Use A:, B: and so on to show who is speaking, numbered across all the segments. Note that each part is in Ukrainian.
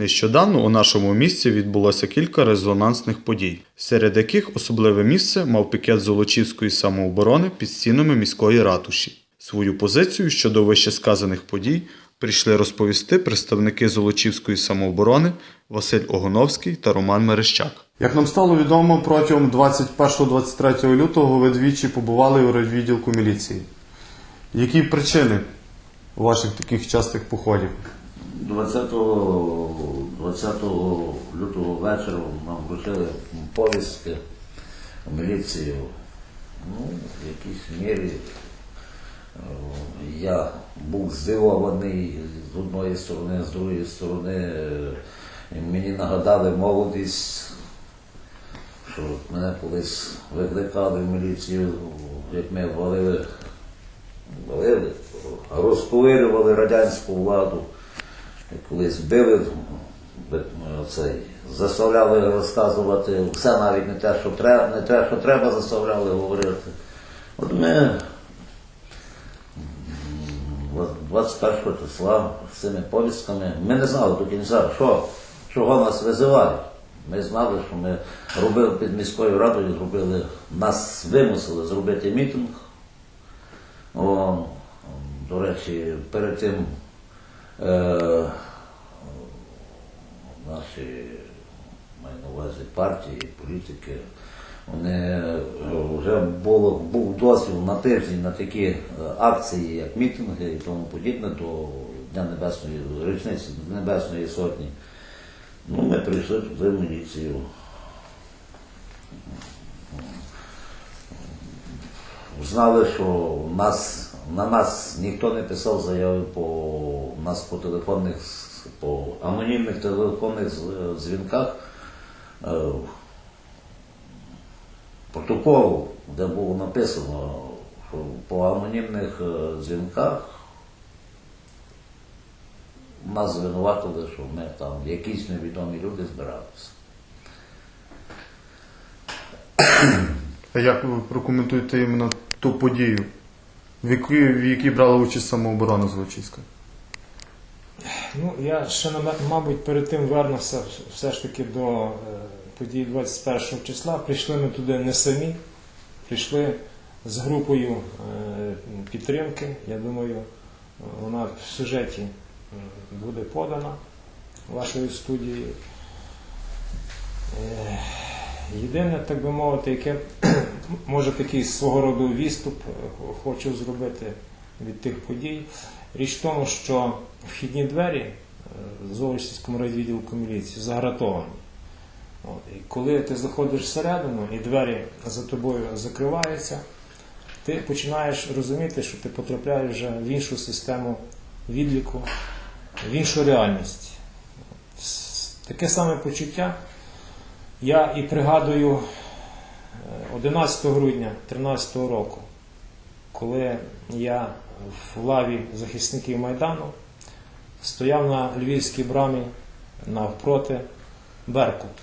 A: Нещодавно у нашому місті відбулося кілька резонансних подій, серед яких особливе місце мав пікет Золочівської самооборони під стінами міської ратуші. Свою позицію щодо вищесказаних подій прийшли розповісти представники Золочівської самооборони Василь Огоновський та Роман Мерещак.
B: Як нам стало відомо, протягом 21-23 лютого ви двічі побували у райвідділку міліції. Які причини ваших таких частих походів?
C: 20, 20 лютого вечора нам вручили повістки в міліцію. Ну, в якійсь мірі е, я був здивований з одної сторони, з другої сторони. е, Мені нагадали молодість, що мене колись викликали в міліцію, як ми валили, валили, розковирювали радянську владу. Колись били, цей, заставляли розказувати все навіть не те, що треба, не те, що треба, заставляли говорити. От ми 21 числа з цими повістками, ми не знали до кінця, що, чого нас визивають. Ми знали, що ми робили під міською радою, зробили, нас вимусили зробити мітинг. О, до речі, перед тим е, маю партії, політики, вони е, вже було, був дозвіл на тиждень на такі е, акції, як мітинги і тому подібне до Дня Небесної річниці Небесної Сотні. Ну, ми прийшли туди в міліцію. Знали, що нас, на нас ніхто не писав заяви по нас по телефонних по анонімних телефонних дзвінках. Е, протокол, де було написано, що по анонімних е, дзвінках нас звинуватили, що ми там якісь невідомі люди збиралися.
B: А як ви прокоментуєте іменно ту подію, в якій, в якій брала участь самооборона Золочівська?
D: Ну, я ще, мабуть, перед тим вернувся все ж таки до е, подій 21 числа. Прийшли ми туди не самі, прийшли з групою е, підтримки. Я думаю, вона в сюжеті буде подана вашою студією. Е, Єдине, так би мовити, яке може такий свого роду відступ е, хочу зробити від тих подій. Річ в тому, що вхідні двері е, в Золочівському райвідділку міліції загратовані. От, і коли ти заходиш всередину і двері за тобою закриваються, ти починаєш розуміти, що ти потрапляєш вже в іншу систему відліку, в іншу реальність. Таке саме почуття я і пригадую е, 11 грудня 2013 року, коли я в лаві захисників Майдану стояв на львівській брамі навпроти Беркуту.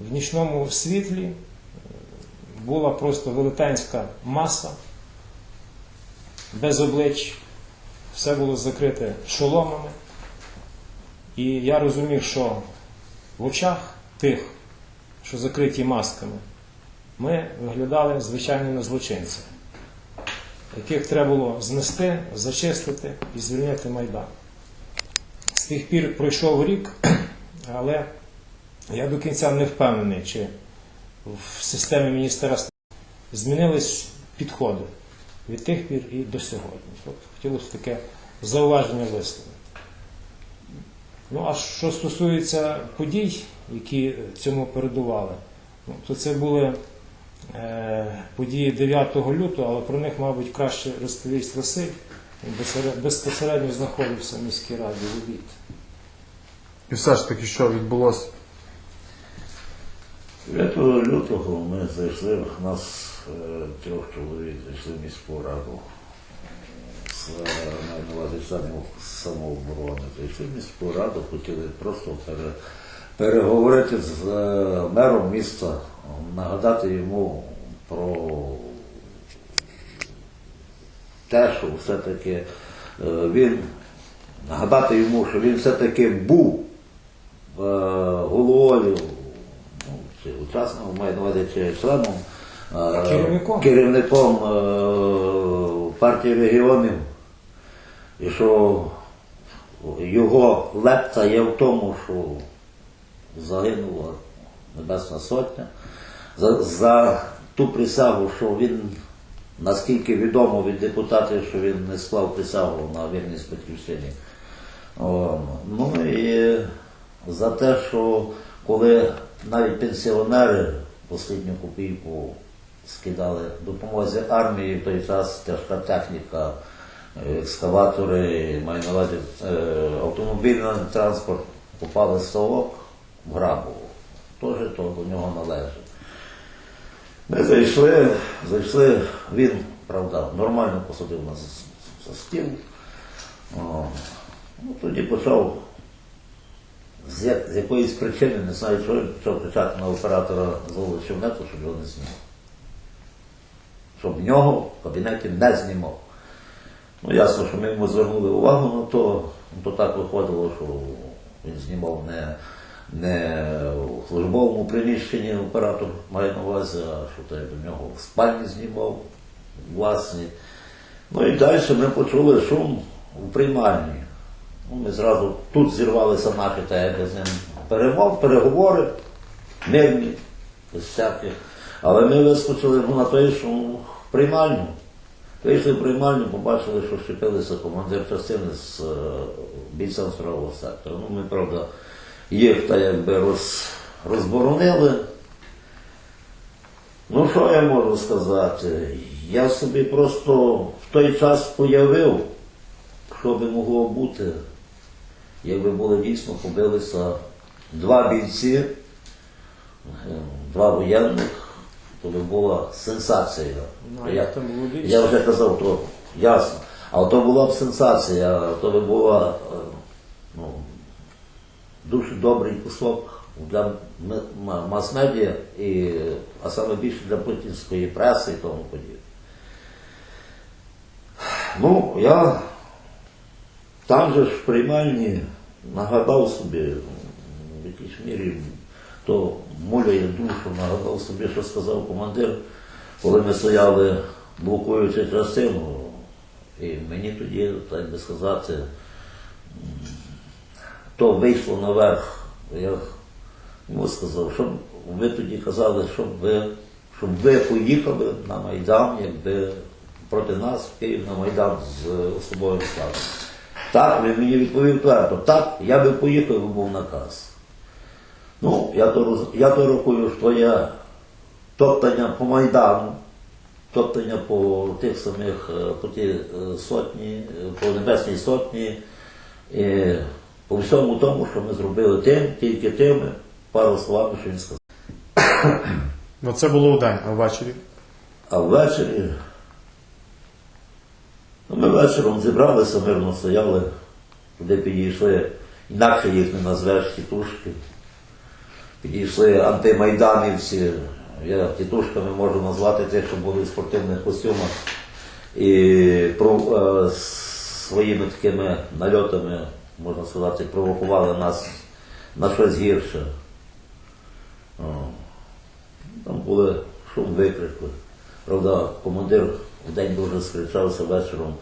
D: В нічному світлі е, була просто велетенська маса, без облич, все було закрите шоломами. І я розумів, що в очах тих, що закриті масками, ми виглядали звичайними злочинцями, яких треба було знести, зачистити і звільнити Майдан. З тих пір пройшов рік, але я до кінця не впевнений, чи в системі міністерства змінились підходи від тих пір і до сьогодні. От хотілося таке зауваження висловити. Ну, а що стосується подій, які цьому передували, ну, то це були е, події 9 лютого, але про них, мабуть, краще розповість Василь. Він безпосередньо знаходився в міській раді в обід.
B: І все ж таки, що відбулося?
C: 9 лютого ми зайшли, нас е, трьох чоловік зайшли в міську раду е, самооборони. Зайшли в міську раду, хотіли просто пере, переговорити з е, мером міста, нагадати йому про те, що все-таки він нагадати йому, що він все-таки був головою, чи учасником, маю на увазі, чи членом, е,
D: Керівником.
C: керівником е, партії регіонів, і що його лепта є в тому, що загинула Небесна Сотня за, за ту присягу, що він, наскільки відомо від депутатів, що він не склав присягу на вірність батьківщині. Ну і за те, що коли навіть пенсіонери останню копійку скидали допомозі армії в той час тяжка техніка, екскаватори, маю на увазі е, автомобільний транспорт попали в ставок в Грабово. Теж то до нього належить. Ми зайшли, зайшли, він, правда, нормально посадив нас за стіл. О, ну, тоді почав з, як, з якоїсь причини, не знаю, чого, почав кричати на оператора золочів нету, щоб його не знімав. Щоб в нього в кабінеті не знімав. Ну, ясно, що ми йому звернули увагу на то, то так виходило, що він знімав не, не у службовому приміщенні оператор має на увазі, а що то до нього в спальні знімав власні. Ну і далі ми почули шум у приймальні. Ну, ми зразу тут зірвалися наші та якби з ним перемов, переговори, мирні, без всяких. Але ми вискочили ну, на той, що в приймальню. Вийшли в приймальню, побачили, що щепилися командир частини з е, бійцем з правого сектора. Ну, ми, правда, їх та якби роз, розборонили. Ну, що я можу сказати? Я собі просто в той час уявив, що би могло бути, якби були дійсно побилися два бійці, е, два воєнних, то би була сенсація.
D: Ну, там?
C: Я вже казав, то ясно. Але то була б сенсація, то би була е, ну, дуже добрий кусок для мас-медіа, і, а саме більше для путінської преси і тому подібне. Ну, я там же ж в приймальні нагадав собі, в якійсь мірі, то молює душу, нагадав собі, що сказав командир, коли ми стояли, блокуючи частину, і мені тоді, так би сказати, то вийшло наверх. Я йому сказав, щоб ви тоді казали, щоб ви, щоб ви поїхали на Майдан, якби проти нас Київ на Майдан з особовим складом. Так, він мені відповів твердо, так, я би поїхав, був наказ. Ну, я то, я то рахую, що є топтання по Майдану, топтання по тих самих, е, по ті е, сотні, е, по Небесній сотні, і по всьому тому, що ми зробили тим, тільки тими, пару словами, що він сказав.
B: Ну це було вдень, а ввечері.
C: А ввечері, ну, ми вечором зібралися, мирно стояли, туди підійшли, інакше їх не назвеш тітушки. Підійшли антимайданівці, я тітушками можу назвати тих, що були в спортивних костюмах. І про, е, своїми такими нальотами, можна сказати, провокували нас на щось гірше. Там були шум викрикли. Правда, командир день дуже скричався вечором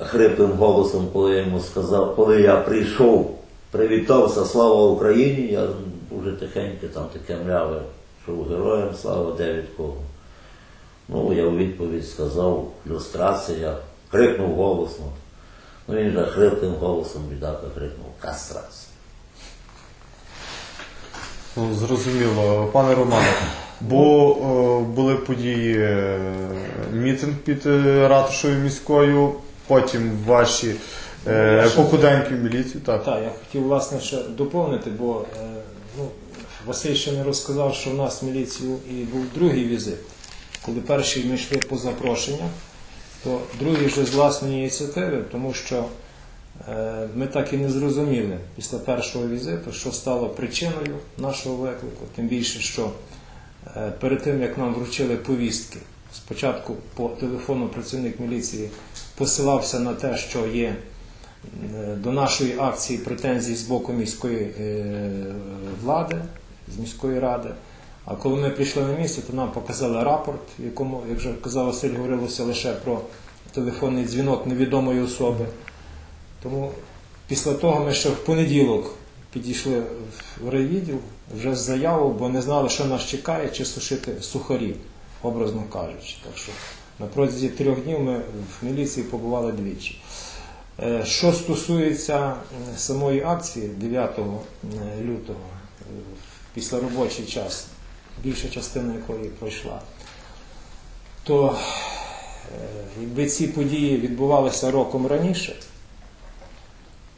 C: хриплим голосом, коли я йому сказав, коли я прийшов, привітався, слава Україні, я дуже тихенько там таке мляве, що героям слава де від кого. Ну, я у відповідь сказав люстрація, крикнув голосно. Ну він же хриплим голосом бідака крикнув кастрація.
B: Ну, зрозуміло, пане Романе. Бо е, були події е, мітинг під е, ратушою міською, потім ваші е, похуденькі в міліцію. Так.
D: Так, я хотів власне ще доповнити, бо е, ну, Василь ще не розказав, що в нас в міліцію і був другий візит. Коли перший ми йшли по запрошеннях, то другий вже з власної ініціативи, тому що е, ми так і не зрозуміли після першого візиту, що стало причиною нашого виклику. Тим більше, що перед тим, як нам вручили повістки, спочатку по телефону працівник міліції посилався на те, що є е, до нашої акції претензій з боку міської е, влади, з міської ради. А коли ми прийшли на місце, то нам показали рапорт, в якому, як вже казав Василь, говорилося лише про телефонний дзвінок невідомої особи. Тому після того ми ще в понеділок підійшли в райвідділ вже з заявою, бо не знали, що нас чекає, чи сушити сухарі, образно кажучи. Так що на протязі трьох днів ми в міліції побували двічі. Е, Що стосується самої акції 9 лютого, е, після робочий час, більша частина якої пройшла, то е, якби ці події відбувалися роком раніше,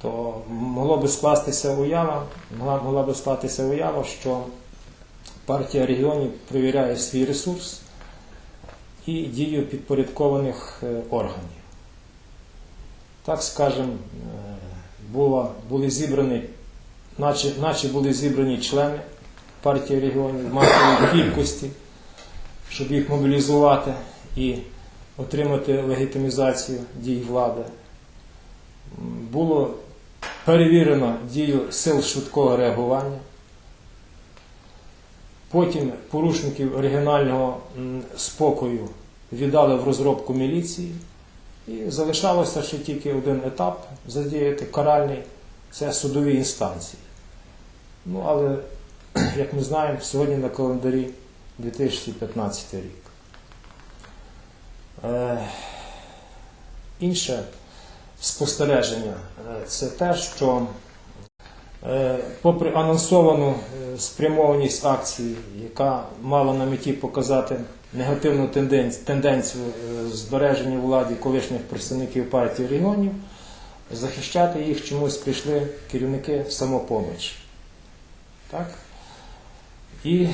D: то могло би скластися уява, могла, могла би скластися уява, що партія регіонів перевіряє свій ресурс і дію підпорядкованих е, органів. Так скажемо, е, було, були зібрані, наче, наче були зібрані члени партії регіонів в масовій кількості, щоб їх мобілізувати і отримати легітимізацію дій влади. Було перевірено дію сил швидкого реагування. Потім порушників оригінального спокою віддали в розробку міліції. І залишалося ще тільки один етап задіяти каральний це судові інстанції. Ну, але, як ми знаємо, сьогодні на календарі 2015 рік. Е, інше спостереження е, це те, що е, попри анонсовану е, спрямованість акції, яка мала на меті показати негативну тенденцію збереження владі колишніх представників партії регіонів, захищати їх чомусь прийшли керівники самопомочі. Так? І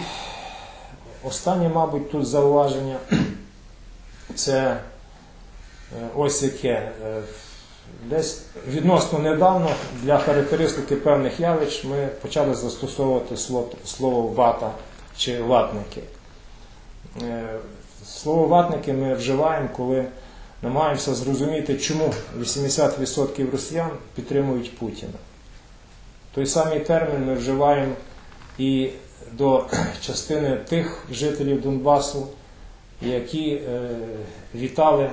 D: останнє, мабуть, тут зауваження це ось яке. Десь відносно недавно для характеристики певних явищ ми почали застосовувати слово, слово вата чи ватники. Е, Слово ватники ми вживаємо, коли намагаємося зрозуміти, чому 80% росіян підтримують Путіна. Той самий термін ми вживаємо і до частини тих жителів Донбасу, які е, вітали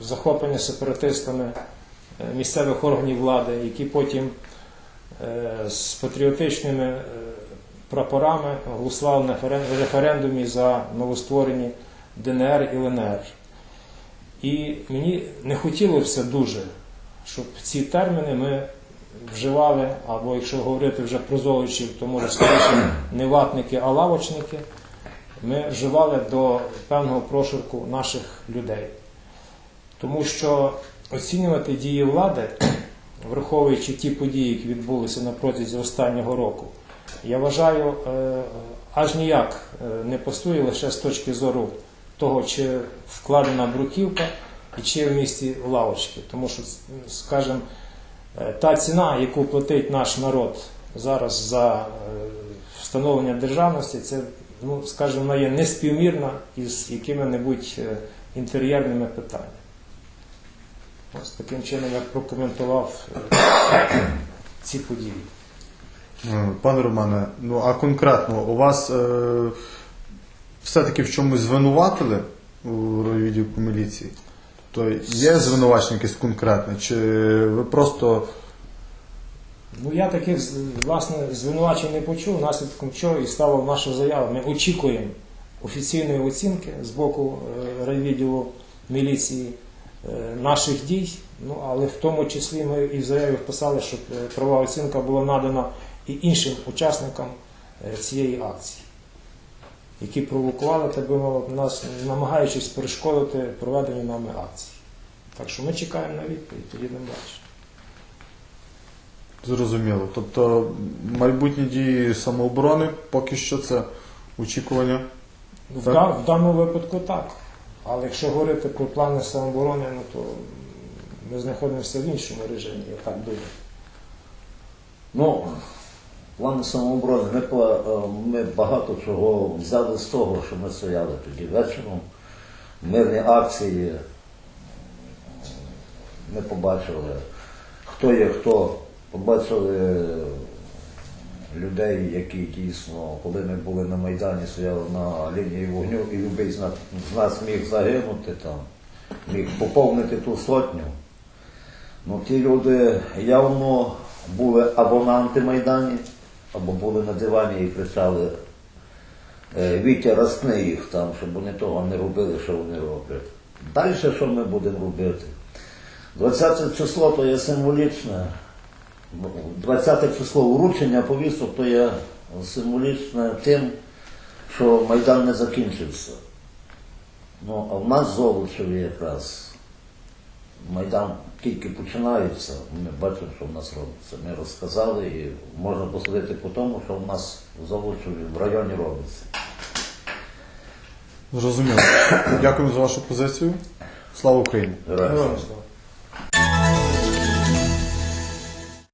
D: захоплення сепаратистами е, місцевих органів влади, які потім е, з патріотичними е, прапорами голосували на референдумі за новостворені ДНР і ЛНР. І мені не хотілося дуже, щоб ці терміни ми вживали, або якщо говорити вже про золочів, то може скоріше не ватники, а лавочники. Ми вживали до певного прошарку наших людей. Тому що оцінювати дії влади, враховуючи ті події, які відбулися на протязі останнього року, я вважаю, е, аж ніяк е, не пасує лише з точки зору того, чи вкладена бруківка і чи в місті лавочки. Тому що, скажімо, е, та ціна, яку платить наш народ зараз за встановлення державності, це, ну, скажімо, вона є неспівмірна із якими-небудь інтер'єрними питаннями. Ось таким чином я прокоментував е, ці події.
B: Е, Пане Романе, ну а конкретно у вас е, все-таки в чомусь звинуватили у відділку міліції? Тобто є звинувачення якесь конкретне? Чи ви просто
D: Ну я таких власне звинувачень не почув, наслідком чого і стала наша заява. Ми очікуємо офіційної оцінки з боку е, райвідділу міліції наших дій. Ну але в тому числі ми і в заяві вписали, щоб е, права оцінка була надана і іншим учасникам е, цієї акції, які провокували, так би мовити, нас, намагаючись перешкодити проведенню нами акції. Так що ми чекаємо на відповідь, тоді не бачимо.
B: зрозуміло? Тобто майбутні дії самооборони поки що це очікування?
D: В, да- в даному випадку так. Але якщо говорити про плани самооборони, ну то ми знаходимося в іншому режимі, я так думаю.
C: Ну, план самооборони, ми, е, ми багато чого взяли з того, що ми стояли тоді вечором. Мирні акції ми побачили хто є хто, побачили людей, які дійсно, коли ми були на Майдані, стояли на лінії вогню, і любий з нас, міг загинути там, міг поповнити ту сотню. Ну, ті люди явно були або на антимайдані, або були на дивані і кричали е, Вітя, розкни їх там, щоб вони того не робили, що вони роблять. Далі що ми будемо робити? 20 число то є символічне. 20 число вручення повісток то є символічне тим, що Майдан не закінчився. Ну, а в нас Золочеві якраз Майдан тільки починається, ми бачимо, що в нас робиться. Ми розказали і можна посадити по тому, що в нас в Золочеві в районі робиться.
B: Зрозуміло. Дякую за вашу позицію. Слава Україні!
C: Героям
D: слава.